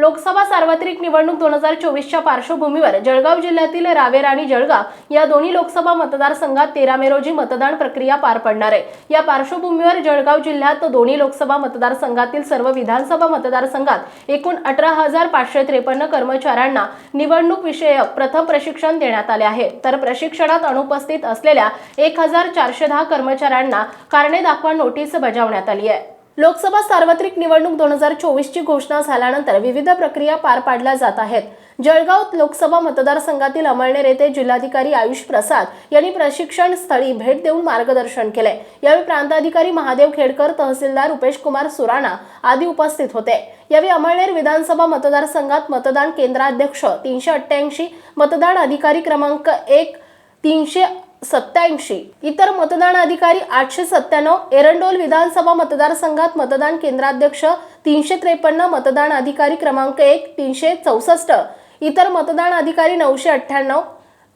लोकसभा सार्वत्रिक निवडणूक दोन हजार चोवीसच्या पार्श्वभूमीवर जळगाव जिल्ह्यातील रावेर आणि जळगाव या दोन्ही लोकसभा मतदारसंघात तेरा मे रोजी मतदान प्रक्रिया पार पडणार आहे. या पार्श्वभूमीवर जळगाव जिल्ह्यात दोन्ही लोकसभा मतदारसंघातील सर्व विधानसभा मतदारसंघात एकूण अठरा हजार पाचशे त्रेपन्न कर्मचाऱ्यांना निवडणूक विषयक प्रथम प्रशिक्षण देण्यात आले आहे. तर प्रशिक्षणात अनुपस्थित असलेल्या एक हजार चारशे दहा कर्मचाऱ्यांना कारणे दाखवा नोटीस बजावण्यात आली आहे. लोकसभा सार्वत्रिक निवडणूक दोन हजार चोवीसची घोषणा झाल्यानंतर विविध प्रक्रिया पार पाडल्या जात आहेत. जळगाव लोकसभा मतदारसंघातील अमळनेर येथे जिल्हाधिकारी आयुष प्रसाद यांनी प्रशिक्षण स्थळी भेट देऊन मार्गदर्शन केले. यावेळी प्रांताधिकारी महादेव खेडकर तहसीलदार रुपेश कुमार सुराणा आदी उपस्थित होते. यावेळी अमळनेर विधानसभा मतदारसंघात मतदान केंद्राध्यक्ष तीनशे अठ्ठ्याऐंशी मतदान अधिकारी क्रमांक एक तीनशे सत्याऐंशी इतर मतदान अधिकारी आठशे सत्त्याण्णव एरंडोल विधानसभा मतदारसंघात मतदान केंद्राध्यक्ष तीनशे त्रेपन्न मतदान अधिकारी क्रमांक एक तीनशे चौसष्ट. इतर मतदान अधिकारी नऊशे अठ्ठ्याण्णव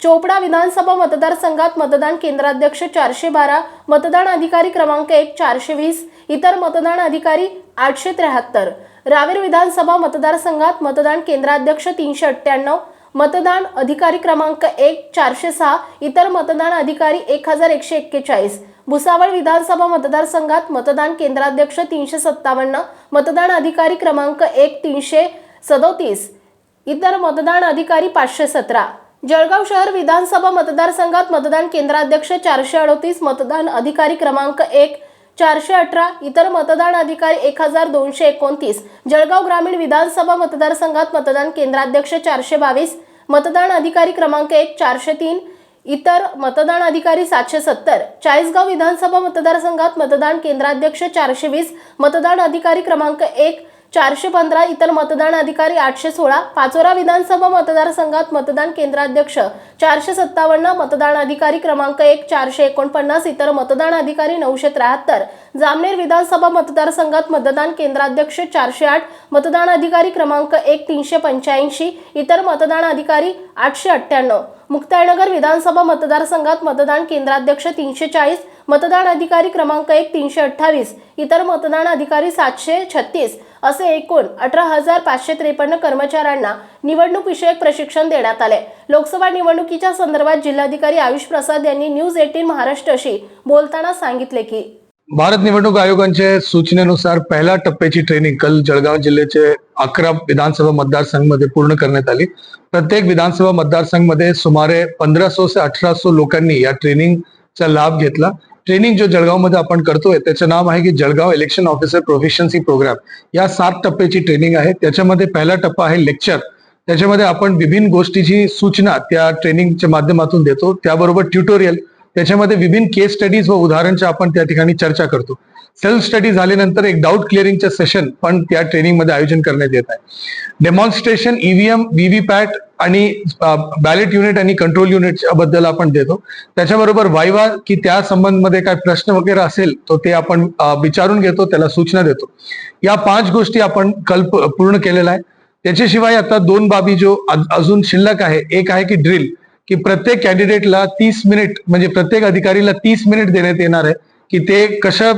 चोपडा विधानसभा मतदारसंघात मतदान केंद्राध्यक्ष चारशे बारा मतदान अधिकारी क्रमांक एक चारशे वीस इतर मतदान अधिकारी आठशे त्र्याहत्तर. रावेर विधानसभा मतदारसंघात मतदान केंद्राध्यक्ष तीनशे अठ्ठ्याण्णव मतदान अधिकारी क्रमांक एक चारशे सहा इतर मतदान अधिकारी एक हजार एकशे एक्केचाळीस. भुसावळ विधानसभा मतदारसंघात मतदान केंद्राध्यक्ष तीनशे सत्तावन्न मतदान अधिकारी क्रमांक एक तीनशे सदोतीस इतर मतदान अधिकारी पाचशे सतरा. जळगाव शहर विधानसभा मतदारसंघात मतदान केंद्राध्यक्ष चारशे अडोतीस मतदान अधिकारी क्रमांक एक चारशे अठरा इतर मतदान अधिकारी एक हजार दोनशे एकोणतीस. जळगाव ग्रामीण विधानसभा मतदारसंघात मतदान केंद्राध्यक्ष चारशे बावीस मतदान अधिकारी क्रमांक एक चारशे तीन. इतर मतदान अधिकारी सातशे सत्तर. चाळीसगाव विधानसभा मतदारसंघात मतदान केंद्राध्यक्ष चारशे वीस. मतदान अधिकारी क्रमांक एक चारशे पंधरा इतर मतदान अधिकारी आठशे सोळा पाचोरा विधानसभा मतदारसंघात मतदान केंद्राध्यक्ष चारशे सत्तावन्न मतदान अधिकारी क्रमांक एक चारशे एकोणपन्नास इतर मतदान अधिकारी नऊशे त्र्याहत्तर जामनेर विधानसभा मतदारसंघात मतदान केंद्राध्यक्ष चारशे आठ मतदान अधिकारी क्रमांक एक तीनशे पंच्याऐंशी इतर मतदान अधिकारी आठशे अठ्ठ्याण्णव. मुक्ताईनगर विधानसभा मतदारसंघात मतदान केंद्राध्यक्ष तीनशे चाळीस मतदान अधिकारी क्रमांक एक तीनशे अठ्ठावीस इतर मतदान अधिकारी सातशे छत्तीस असे एकूण अठरा हजार पाचशे त्रेपन्न कर्मचाऱ्यांना निवडणूक विषयक प्रशिक्षण देण्यात आले. लोकसभा निवडणुकीच्या संदर्भात जिल्हाधिकारी आयुष प्रसाद यांनी न्यूज एटीन महाराष्ट्रशी बोलताना सांगितले की भारत निवडणूक आयोगांच्या सूचनेनुसार पहिल्या टप्प्याची ट्रेनिंग काल जळगाव जिल्ह्याचे अकरा विधानसभा मतदारसंघमध्ये पूर्ण करण्यात आली. प्रत्येक विधानसभा मतदारसंघमध्ये सुमारे पंधराशे ते अठराशे लोकांनी या ट्रेनिंगचा लाभ घेतला. ट्रेनिंग जो जळगावमध्ये आपण करतोय त्याचं नाव आहे की Jalgaon election officer proficiency programme या सात टप्प्याची ट्रेनिंग आहे. त्याच्यामध्ये पहिला टप्पा आहे लेक्चर त्याच्यामध्ये आपण विभिन्न गोष्टीची सूचना त्या ट्रेनिंगच्या माध्यमातून देतो. त्याबरोबर ट्युटोरियल त्याच्यामध्ये विभिन्न केस स्टडीज व उदाहरणच्या आपण त्या ठिकाणी चर्चा करतो. सेल्फ स्टडी झाल्यानंतर एक डाऊट क्लिअरिंगचं सेशन पण त्या ट्रेनिंगमध्ये आयोजन करण्यात येत आहे. डेमॉन्स्ट्रेशन ईव्हीएम व्हीव्हीपॅट आणि बॅलेट युनिट आणि कंट्रोल युनिटबद्दल आपण देतो. त्याच्याबरोबर वायवा की त्या संबंधमध्ये काय प्रश्न वगैरे असेल तो ते आपण विचारून घेतो त्याला सूचना देतो. या पाच गोष्टी आपण कल्प पूर्ण केलेल्या आहे त्याच्याशिवाय आता दोन बाबी जो अजून शिल्लक आहे एक आहे की ड्रिल की प्रत्येक कॅन्डिडेटला तीस मिनिट म्हणजे प्रत्येक अधिकारीला तीस मिनिट देण्यात येणार आहे की ते कशा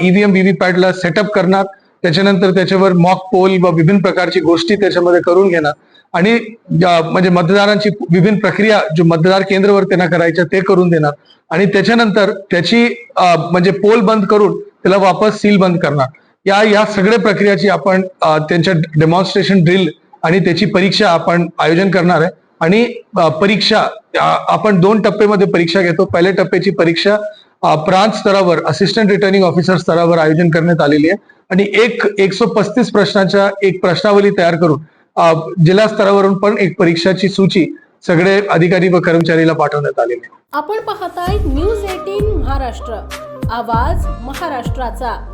ईव्हीएम व्हीव्हीपॅटला सेटअप करणार त्याच्यानंतर त्याच्यावर मॉक पोल व विभिन्न प्रकारची गोष्टी त्याच्यामध्ये करून घेणार. आणि म्हणजे मतदारांची विभिन्न प्रक्रिया जो मतदार केंद्रवर त्यांना करायच्या ते करून देणार. आणि त्याच्यानंतर त्याची म्हणजे पोल बंद करून त्याला वापस सील बंद करणार. या या सगळ्या प्रक्रियाची आपण त्यांच्या डेमॉन्स्ट्रेशन ड्रिल आणि त्याची परीक्षा आपण आयोजन करणार आहे. आणि परीक्षा आपण दोन टप्प्यामध्ये परीक्षा घेतो. पहिल्या टप्प्याची परीक्षा प्रांत स्तरावर असिस्टंट रिटर्निंग ऑफिसर स्तरावर आयोजन करण्यात आलेली आहे. आणि एक एकशे पस्तीस प्रश्नाच्या एक प्रश्नावली तयार करून जिल्हा स्तरावरून पण एक परीक्षाची सूची सगळे अधिकारी व कर्मचारीला पाठवण्यात आलेली आहे. आपण पाहताय न्यूज एटीन महाराष्ट्र. आवाज महाराष्ट्राचा.